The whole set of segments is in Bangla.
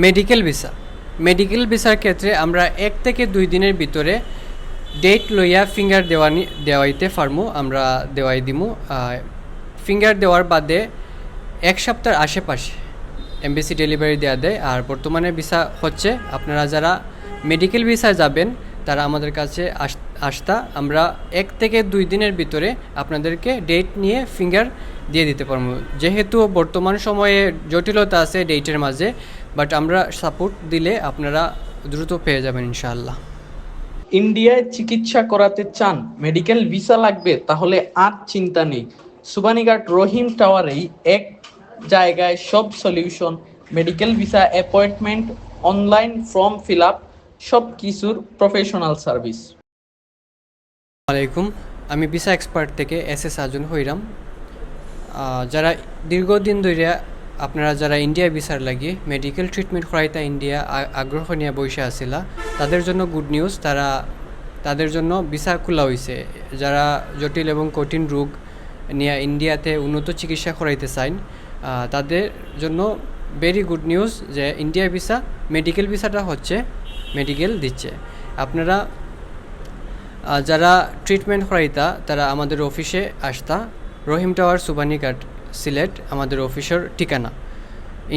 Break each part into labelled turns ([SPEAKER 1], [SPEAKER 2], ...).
[SPEAKER 1] মেডিকেল ভিসা মেডিকেল ভিসার ক্ষেত্রে আমরা এক থেকে দুই দিনের ভিতরে ডেট লইয়া ফিঙ্গার দেওয়ানি, দেওয়াইতে পারমু, আমরা দেওয়াই দিমু। ফিঙ্গার দেওয়ার বাদে এক সপ্তাহের আশেপাশে এমবিসি ডেলিভারি দেওয়া দেয়। আর বর্তমানে ভিসা হচ্ছে, আপনারা যারা মেডিকেল ভিসায় যাবেন, তারা আমাদের কাছে আস আসতা আমরা এক থেকে দুই দিনের ভিতরে আপনাদেরকে ডেট নিয়ে ফিঙ্গার দিয়ে দিতে পারব যেহেতু বর্তমান সময়ে জটিলতা আছে ডেটের মাঝে বাট আমরা সাপোর্ট দিলে আপনারা দ্রুত পেয়ে যাবেন ইনশাআল্লাহ।
[SPEAKER 2] ইন্ডিয়ায় চিকিৎসা করাতে চান মেডিকেল ভিসা লাগবে তাহলে আর চিন্তা নেই। সুবানীঘাট রহিম টাওয়ারেই এক জায়গায় সব solution medical visa appointment online form fill up সব কিছুর প্রফেশনাল সার্ভিস।
[SPEAKER 1] আলাইকুম আমি ভিসা এক্সপার্ট থেকে এস এস আজুন হইরাম। যারা দীর্ঘদিন ধরে আপনারা যারা ইন্ডিয়া ভিসার লাগি মেডিকেল ট্রিটমেন্ট করাইতা ইন্ডিয়া আগ্রহ নিয়ে বসে আসিলা তাদের জন্য গুড নিউজ তারা, তাদের জন্য ভিসা খোলা হয়েছে যারা জটিল এবং কঠিন রোগ নিয়ে ইন্ডিয়াতে উন্নত চিকিৎসা করাইতে চান তাদের জন্য ভেরি গুড নিউজ যে ইন্ডিয়া ভিসা মেডিকেল ভিসাটা হচ্ছে মেডিকেল দিচ্ছে। আপনারা যারা ট্রিটমেন্ট করাইতা, তারা আমাদের অফিসে আসতা। রহিম টাওয়ার সুবানীঘাট সিলেট, আমাদের অফিসের ঠিকানা।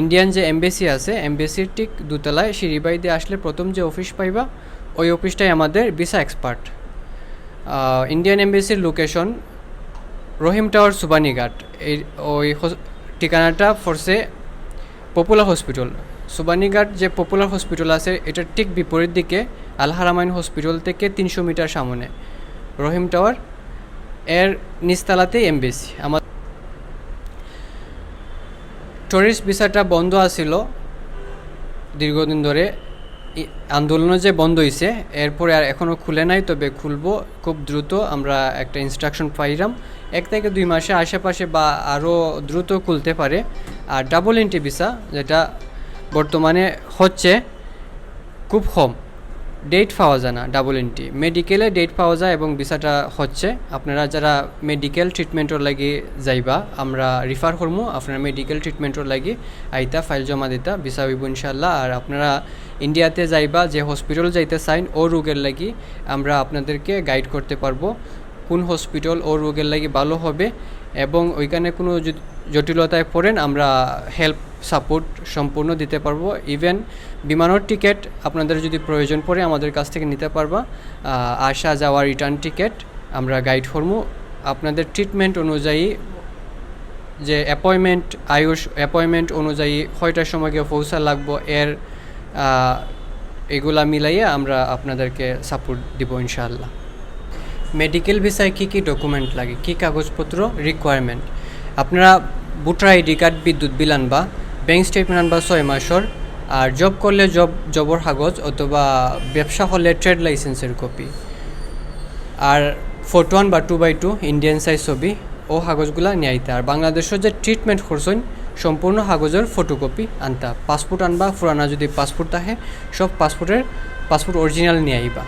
[SPEAKER 1] ইন্ডিয়ান যে এমবেসি আছে, এমবেসির ঠিক দুতলায় সিঁড়িবাই দিয়ে আসলে প্রথম যে অফিস পাইবা, ওই অফিসটাই আমাদের ভিসা এক্সপার্ট। ইন্ডিয়ান এমবেসির লোকেশন রহিম টাওয়ার সুবানীঘাট এই, ওই ঠিকানাটা ফরসে পপুলার হসপিটাল। সুবানীঘাট যে পপুলার হসপিটাল আছে এটার ঠিক বিপরীত দিকে আলহারামাইন হসপিটাল থেকে তিনশো মিটার সামনে। রহিম টাওয়ার, এর নিচতলাতেই এমবেসি। আমার টুরিস্ট ভিসাটা বন্ধ আছিল দীর্ঘদিন ধরে। আন্দোলনে যে বন্ধ হয়েছে এরপরে আর এখনও খুলে নাই, তবে খুলবো খুব দ্রুত, আমরা একটা ইনস্ট্রাকশন পাইলাম এক থেকে দুই মাসে আশেপাশে বা আরও দ্রুত খুলতে পারে। আর ডাবল এন্ট্রি ভিসা যেটা বর্তমানে হচ্ছে, খুব কম। ডেট পাওয়া যায় না ডাবল এন্ট্রি মেডিকেলে ডেট পাওয়া যায় এবং ভিসাটা হচ্ছে। আপনারা যারা মেডিকেল ট্রিটমেন্টর লাগি যাইবা, আমরা রিফার করব আপনারা মেডিকেল ট্রিটমেন্টর লাগি আইতা ফাইল জমা দিতা ভিসা হইব ইনশাল্লাহ আর আপনারা ইন্ডিয়াতে যাইবা, যে হসপিটাল যাইতে চাইন, ও রোগের লাগি আমরা আপনাদেরকে গাইড করতে পারব। কোন হসপিটাল ও রোগের লাগি ভালো হবে এবং ওইখানে কোনো যদি জটিলতায় পড়েন, আমরা হেল্প সাপোর্ট সম্পূর্ণ দিতে পারব। ইভেন বিমানের টিকিট আপনাদের যদি প্রয়োজন পড়ে, আমাদের কাছ থেকে নিতে পারবা। আসা যাওয়া রিটার্ন টিকিট আমরা গাইড করব। আপনাদের ট্রিটমেন্ট অনুযায়ী যে অ্যাপয়েন্টমেন্ট আয়ুষ অ্যাপয়েন্টমেন্ট অনুযায়ী কয়টার সময় গিয়ে পৌঁছা লাগবো, এর এগুলা মিলাইয়ে আমরা আপনাদেরকে সাপোর্ট দিব ইনশাআল্লাহ। মেডিকেল ভিসায় কী কী ডকুমেন্ট লাগে? কী কাগজপত্র? রিকোয়ারমেন্ট আপনারা ভোটার আইডি কার্ড, বিদ্যুৎ বিল আনবা ব্যাঙ্ক স্টেটমেন্ট আনবা ছয় মাসের, আর জব করলে জব জবর কাগজ অথবা ব্যবসা হলে ট্রেড লাইসেন্সের কপি আর ফটো ওয়ান বা two by two Indian size ছবি, ও কাগজগুলা নিয়ে আর বাংলাদেশের যে ট্রিটমেন্ট করছেন, সম্পূর্ণ কাগজের ফটোকপি আনতা। পাসপোর্ট আনবা ফুরানা যদি পাসপোর্ট থাকে সব পাসপোর্টের পাসপোর্ট অরিজিনাল নিয়ে আইবা।